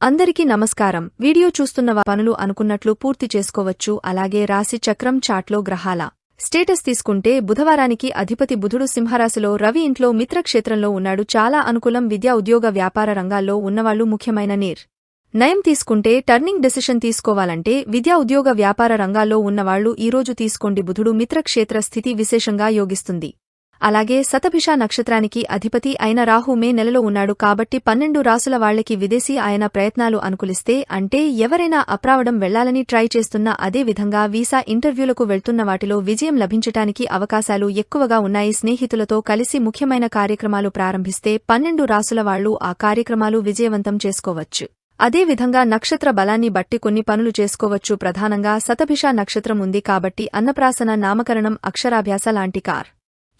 అందరికీ నమస్కారం. వీడియో చూస్తున్న పనులు అనుకున్నట్లు పూర్తి చేసుకోవచ్చు. అలాగే రాశి చక్రం చాట్లో గ్రహాల స్టేటస్ తీసుకుంటే బుధవారానికి అధిపతి బుధుడు సింహరాశిలో రవి ఇంట్లో మిత్రక్షేత్రంలో ఉన్నాడు. చాలా అనుకూలం విద్యా ఉద్యోగ వ్యాపార రంగాల్లో ఉన్నవాళ్ళు ముఖ్యమైన నీర్. నయం తీసుకుంటే టర్నింగ్ డెసిషన్ తీసుకోవాలంటే విద్యా ఉద్యోగ వ్యాపార రంగాల్లో ఉన్నవాళ్ళు ఈరోజు తీసుకోండి. బుధుడు మిత్రక్షేత్ర స్థితి విశేషంగా యోగిస్తుంది. అలాగే శతభిష నక్షత్రానికి అధిపతి అయిన రాహు మే నెలలో ఉన్నాడు కాబట్టి పన్నెండు రాసుల వాళ్ళకి విదేశీ ఆయన ప్రయత్నాలు అనుకూలిస్తే అంటే ఎవరైనా అప్రావడం వెళ్ళాలని ట్రై చేస్తున్న అదే విధంగా వీసా ఇంటర్వ్యూలకు వెళ్తున్న వాటిలో విజయం లభించటానికి అవకాశాలు ఎక్కువగా ఉన్నాయి. స్నేహితులతో కలిసి ముఖ్యమైన కార్యక్రమాలు ప్రారంభిస్తే పన్నెండు రాసుల వాళ్ళు ఆ కార్యక్రమాలు విజయవంతం చేసుకోవచ్చు. అదే విధంగా నక్షత్ర బలాన్ని బట్టి కొన్ని పనులు చేసుకోవచ్చు. ప్రధానంగా శతభిష నక్షత్రం ఉంది కాబట్టి అన్నప్రాసన నామకరణం అక్షరాభ్యాస లాంటి కార్.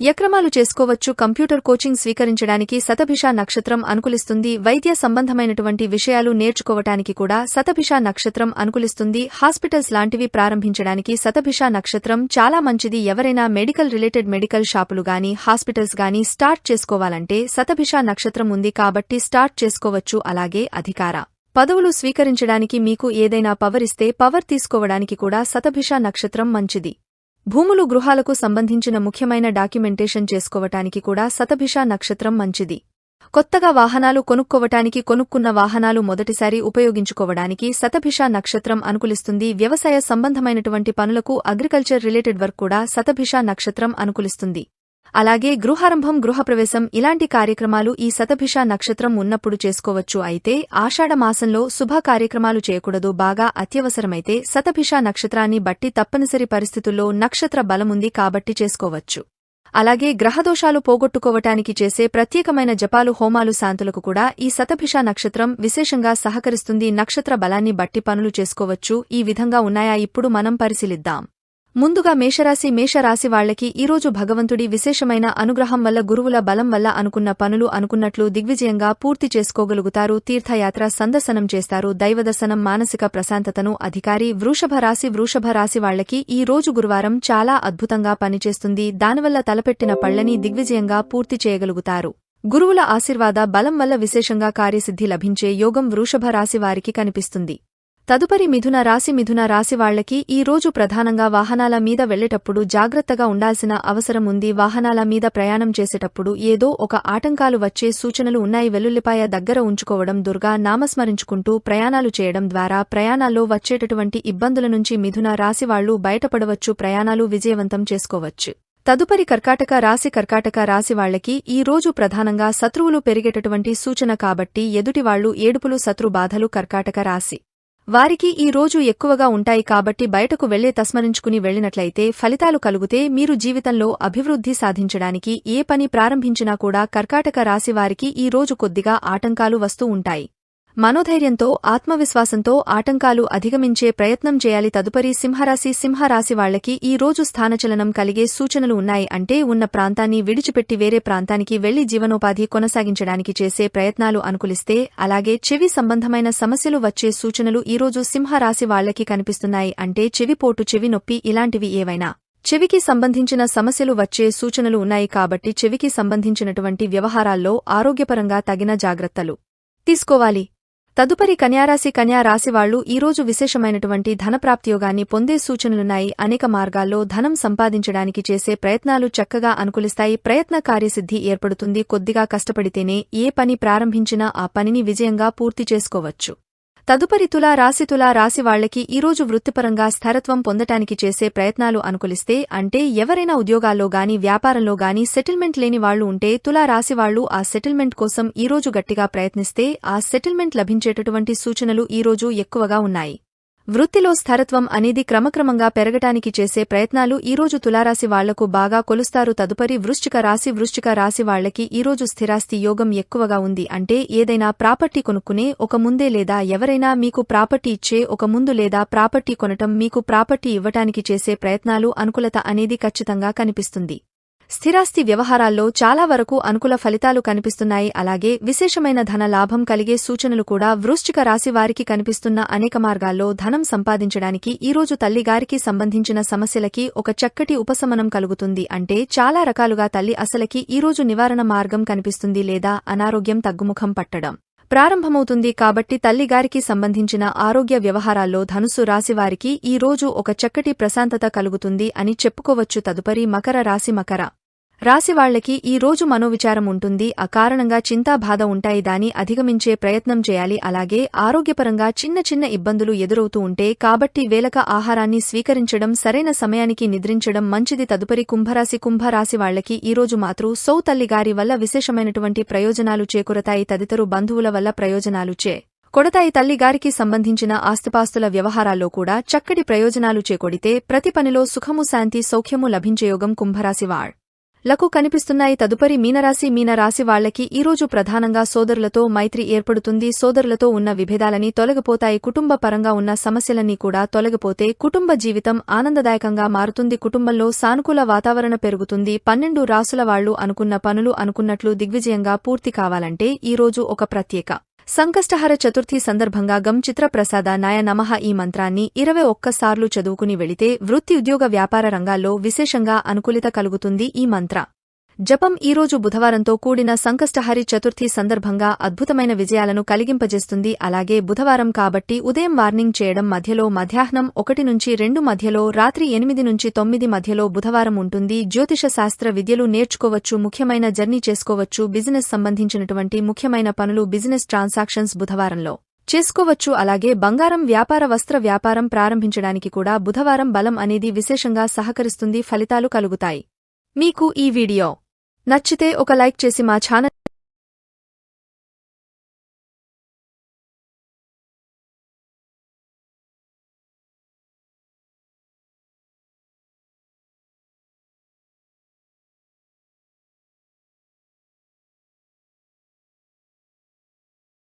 యక్రమాలు చేసుకోవచ్చు కంప్యూటర్ కోచింగ్ స్వీకరించడానికి శతభిష నక్షత్రం అనుకూలిస్తుంది వైద్య సంబంధమైనటువంటి విషయాలు నేర్చుకోవటానికి కూడా శతభిష నక్షత్రం అనుకూలిస్తుంది హాస్పిటల్స్ లాంటివి ప్రారంభించడానికి శతభిష నక్షత్రం చాలా మంచిది ఎవరైనా మెడికల్ రిలేటెడ్ మెడికల్ షాపులు గాని హాస్పిటల్స్ గాని స్టార్ట్ చేసుకోవాలంటే శతభిష నక్షత్రం ఉంది కాబట్టి స్టార్ట్ చేసుకోవచ్చు అలాగే అధికార. పదవులు స్వీకరించడానికి మీకు ఏదైనా పవర్ ఇస్తే పవర్ తీసుకోవడానికి కూడా శతభిష నక్షత్రం మంచిది. భూములు గృహాలకు సంబంధించిన ముఖ్యమైన డాక్యుమెంటేషన్ చేసుకోవటానికి కూడా సతభిషా నక్షత్రం మంచిది. కొత్తగా వాహనాలు కొనుక్కోవటానికి కొనుక్కున్న వాహనాలు మొదటిసారి ఉపయోగించుకోవడానికి సతభిషా నక్షత్రం అనుకూలిస్తుంది. వ్యవసాయ సంబంధమైనటువంటి పనులకు అగ్రికల్చర్ రిలేటెడ్ వర్క్ కూడా సతభిషా నక్షత్రం అనుకూలిస్తుంది. అలాగే గృహారంభం గృహప్రవేశం ఇలాంటి కార్యక్రమాలు ఈ శతభిష నక్షత్రం ఉన్నప్పుడు చేసుకోవచ్చు. అయితే ఆషాఢమాసంలో శుభ కార్యక్రమాలు చేయకూడదు. బాగా అత్యవసరమైతే శతభిష నక్షత్రాన్ని బట్టి తప్పనిసరి పరిస్థితుల్లో నక్షత్ర బలముంది కాబట్టి చేసుకోవచ్చు. అలాగే గ్రహదోషాలు పోగొట్టుకోవటానికి చేసే ప్రత్యేకమైన జపాలు హోమాలు శాంతులకు కూడా ఈ శతభిష నక్షత్రం విశేషంగా సహకరిస్తుంది. నక్షత్ర బలాన్ని బట్టి పనులు చేసుకోవచ్చు. ఈ విధంగా ఉన్నాయా? ఇప్పుడు మనం పరిశీలిద్దాం. ముందుగా మేషరాశి మేషరాశి వాళ్ళకి ఈరోజు భగవంతుడి విశేషమైన అనుగ్రహం వల్ల గురువుల బలం వల్ల అనుకున్న పనులు అనుకున్నట్లు దిగ్విజయంగా పూర్తి చేసుకోగలుగుతారు. తీర్థయాత్ర సందర్శనం చేస్తారు. దైవదర్శనం మానసిక ప్రశాంతతను అధికారి వృషభ రాశి వృషభ రాశి వాళ్ళకి ఈ రోజు గురువారం చాలా అద్భుతంగా పనిచేస్తుంది. దానివల్ల తలపెట్టిన పళ్ళని దిగ్విజయంగా పూర్తి చేయగలుగుతారు. గురువుల ఆశీర్వాద బలం వల్ల విశేషంగా కార్యసిద్ధి లభించే యోగం వృషభ రాశి వారికి కనిపిస్తుంది. తదుపరి మిథున రాశి మిథున రాశి వాళ్ళకి ఈ రోజు ప్రధానంగా వాహనాల మీద వెళ్ళేటప్పుడు జాగ్రత్తగా ఉండాల్సిన అవసరం ఉంది. వాహనాల మీద ప్రయాణం చేసేటప్పుడు ఏదో ఒక ఆటంకాలు వచ్చే సూచనలు ఉన్నాయి. వెల్లుల్లిపాయ దగ్గర ఉంచుకోవడం దుర్గా నామస్మరించుకుంటూ ప్రయాణాలు చేయడం ద్వారా ప్రయాణాల్లో వచ్చేటటువంటి ఇబ్బందుల నుంచి మిథున రాశి వాళ్ళు బయటపడవచ్చు. ప్రయాణాలు విజయవంతం చేసుకోవచ్చు. తదుపరి కర్కాటక రాశి కర్కాటక రాశి వాళ్ళకి ఈ రోజు ప్రధానంగా శత్రువులు పెరిగేటటువంటి సూచన కాబట్టి ఎదుటివాళ్ళు ఏడుపులు శత్రు బాధలు కర్కాటక రాశి. వారికి ఈ రోజు ఎక్కువగా ఉంటాయి కాబట్టి బయటకు వెళ్ళే తస్మరించుకుని వెళ్ళినట్లయితే ఫలితాలు కలిగితే మీరు జీవితంలో అభివృద్ధి సాధించడానికి ఏ పని ప్రారంభించినా కూడా కర్కాటక రాశివారికి ఈ రోజు కొద్దిగా ఆటంకాలు వస్తూ ఉంటాయి. మనోధైర్యంతో ఆత్మవిశ్వాసంతో ఆటంకాలు అధిగమించే ప్రయత్నం చేయాలి. తదుపరి సింహరాశి సింహరాశి వాళ్ళకి ఈ రోజు స్థానచలనం కలిగే సూచనలు ఉన్నాయి అంటే ఉన్న ప్రాంతాన్ని విడిచిపెట్టి వేరే ప్రాంతానికి వెళ్ళి జీవనోపాధి కొనసాగించడానికి చేసే ప్రయత్నాలు అనుకూలిస్తే అలాగే చెవి సంబంధమైన సమస్యలు వచ్చే సూచనలు ఈరోజు సింహరాశి వాళ్ళకి కనిపిస్తున్నాయి అంటే చెవిపోటు చెవి నొప్పి ఇలాంటివి ఏవైనా. చెవికి సంబంధించిన సమస్యలు వచ్చే సూచనలు ఉన్నాయి కాబట్టి చెవికి సంబంధించినటువంటి వ్యవహారాల్లో ఆరోగ్యపరంగా తగిన జాగ్రత్తలు తీసుకోవాలి. తదుపరి కన్యారాశి కన్యా రాశివాళ్ళు ఈరోజు విశేషమైనటువంటి ధనప్రాప్తియోగాన్ని పొందే సూచనలున్నాయి. అనేక మార్గాల్లో ధనం సంపాదించడానికి చేసే ప్రయత్నాలు చక్కగా అనుకూలిస్తాయి. ప్రయత్న కార్యసిద్ధి ఏర్పడుతుంది. కొద్దిగా కష్టపడితేనే ఏ పని ప్రారంభించినా ఆ పనిని విజయంగా పూర్తి చేసుకోవచ్చు. తదుపరి తులా రాశి తులా రాశి వాళ్ళకి ఈరోజు వృత్తిపరంగా స్థిరత్వం పొందటానికి చేసే ప్రయత్నాలు అనుకూలిస్తే అంటే ఎవరైనా ఉద్యోగాల్లో గాని వ్యాపారంలో గాని సెటిల్మెంట్ లేని వాళ్ళు ఉంటే తులా రాశి వాళ్ళు ఆ సెటిల్మెంట్ కోసం ఈరోజు గట్టిగా ప్రయత్నిస్తే ఆ సెటిల్మెంట్ లభించేటటువంటి సూచనలు ఈరోజు ఎక్కువగా ఉన్నాయి. వృత్తిలో స్థిరత్వం అనేది క్రమక్రమంగా పెరగటానికి చేసే ప్రయత్నాలు ఈరోజు తులారాశి వాళ్ళకు బాగా కొలుస్తారు. తదుపరి వృశ్చిక రాశి వృశ్చిక రాశి వాళ్ళకి ఈరోజు స్థిరాస్తి యోగం ఎక్కువగా ఉంది. అంటే ఏదైనా ప్రాపర్టీ కొనుక్కునే ఒక ముందే లేదా ఎవరైనా మీకు ప్రాపర్టీ ఇచ్చే ఒక ముందు లేదా ప్రాపర్టీ కొనటం మీకు ప్రాపర్టీ ఇవ్వటానికి చేసే ప్రయత్నాలు అనుకూలత అనేది ఖచ్చితంగా కనిపిస్తుంది. స్థిరాస్తి వ్యవహారాల్లో చాలా వరకు అనుకూల ఫలితాలు కనిపిస్తున్నాయి. అలాగే విశేషమైన ధన లాభం కలిగే సూచనలు కూడా వృశ్చిక రాశి వారికి కనిపిస్తున్న అనేక మార్గాల్లో ధనం సంపాదించడానికి ఈరోజు తల్లిగారికి సంబంధించిన సమస్యలకి ఒక చక్కటి ఉపశమనం కలుగుతుంది. అంటే చాలా రకాలుగా తల్లి అసలకి ఈరోజు నివారణ మార్గం కనిపిస్తుంది లేదా అనారోగ్యం తగ్గుముఖం పట్టడం ప్రారంభమవుతుంది. కాబట్టి తల్లిగారికి సంబంధించిన ఆరోగ్య వ్యవహారాల్లో ధనుసు రాశివారికి ఈ రోజు ఒక చక్కటి ప్రశాంతత కలుగుతుంది అని చెప్పుకోవచ్చు. తదుపరి మకర రాశి మకర రాశివాళ్ళకి ఈ రోజు మనోవిచారం ఉంటుంది. అకారణంగా చింతా బాధ ఉంటాయి దాని అధిగమించే ప్రయత్నం చేయాలి. అలాగే ఆరోగ్యపరంగా చిన్న చిన్న ఇబ్బందులు ఎదురవుతూ ఉంటే కాబట్టి వేలక ఆహారాన్ని స్వీకరించడం సరైన సమయానికి నిద్రించడం మంచిది. తదుపరి కుంభరాశి కుంభరాశి వాళ్ళకి మాతృ సౌ తల్లిగారి వల్ల విశేషమైనటువంటి ప్రయోజనాలు చేకూరతాయి. తదితరు బంధువుల వల్ల ప్రయోజనాలు చే కొడతాయి. తల్లిగారికి సంబంధించిన ఆస్తిపాస్తుల వ్యవహారాల్లో కూడా చక్కటి ప్రయోజనాలు చేకొడితే ప్రతి పనిలో సుఖము శాంతి సౌఖ్యము లభించే యోగం కుంభరాశివాళ్. లకు కనిపిస్తున్నాయి తదుపరి మీనరాశి మీనరాశి వాళ్ళకి ఈరోజు ప్రధానంగా సోదరులతో మైత్రి ఏర్పడుతుంది. సోదరులతో ఉన్న విభేదాలని తొలగిపోతాయి. కుటుంబ పరంగా ఉన్న సమస్యలన్నీ కూడా తొలగిపోతే కుటుంబ జీవితం ఆనందదాయకంగా మారుతుంది. కుటుంబంలో సానుకూల వాతావరణ పెరుగుతుంది. పన్నెండు రాసుల వాళ్ళు అనుకున్న పనులు అనుకున్నట్లు దిగ్విజయంగా పూర్తి కావాలంటే ఈరోజు ఒక ప్రత్యేక సంకష్టహర చతుర్థి సందర్భంగా గం చిత్రప్రసాద నాయ నమః ఈ మంత్రాన్ని ఇరవై ఒక్కసార్లు చదువుకుని వెళితే వృత్తి ఉద్యోగ వ్యాపార రంగాల్లో విశేషంగా అనుకూలిత కలుగుతుంది ఈ మంత్ర. జపం ఈరోజు బుధవారంతో కూడిన సంకష్టహరి చతుర్థి సందర్భంగా అద్భుతమైన విజయాలను కలిగింపజేస్తుంది. అలాగే బుధవారం కాబట్టి ఉదయం వార్నింగ్ చేయడం మధ్యలో మధ్యాహ్నం ఒకటి నుంచి రెండు మధ్యలో రాత్రి ఎనిమిది నుంచి తొమ్మిది మధ్యలో బుధవారం ఉంటుంది. జ్యోతిష శాస్త్ర విద్యలు నేర్చుకోవచ్చు ముఖ్యమైన జర్నీ చేసుకోవచ్చు బిజినెస్ సంబంధించినటువంటి ముఖ్యమైన పనులు బిజినెస్ ట్రాన్సాక్షన్స్ బుధవారంలో చేసుకోవచ్చు. అలాగే బంగారం వ్యాపార వస్త్ర వ్యాపారం ప్రారంభించడానికి కూడా బుధవారం బలం అనేది విశేషంగా సహకరిస్తుంది ఫలితాలు కలుగుతాయి. మీకు ఈ వీడియో నచ్చితే ఒక లైక్ చేసి మా ఛానల్